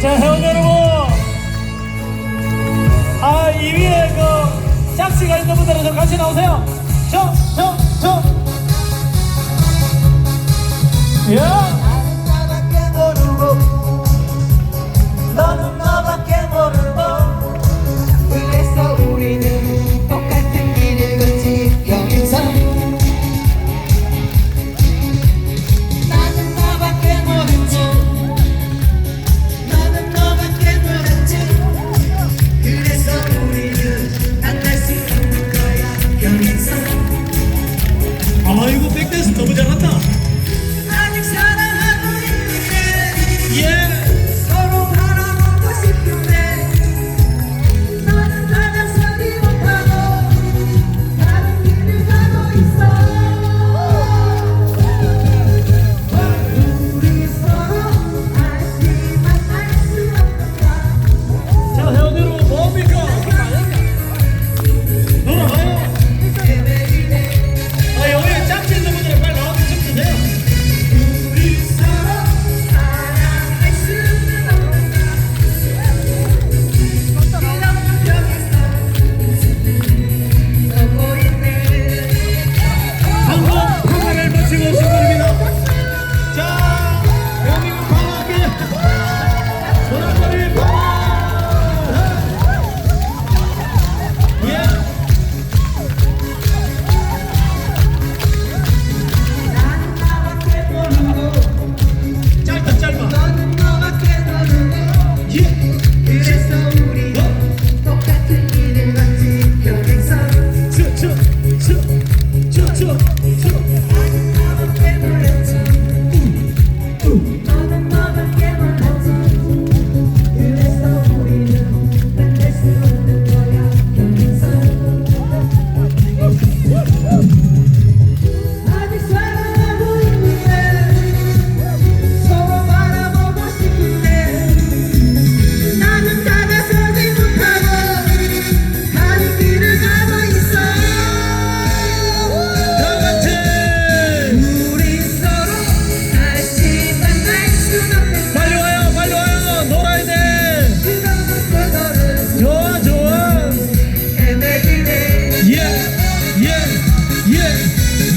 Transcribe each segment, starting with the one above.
자, 회원 여러분. 아, 이 위에 그 짝지가 있는 분들은 좀 같이 나오세요. 저, 저, 저. 야! Alaygo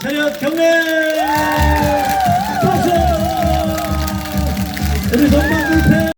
차렷 경례! 박수! 우리 선방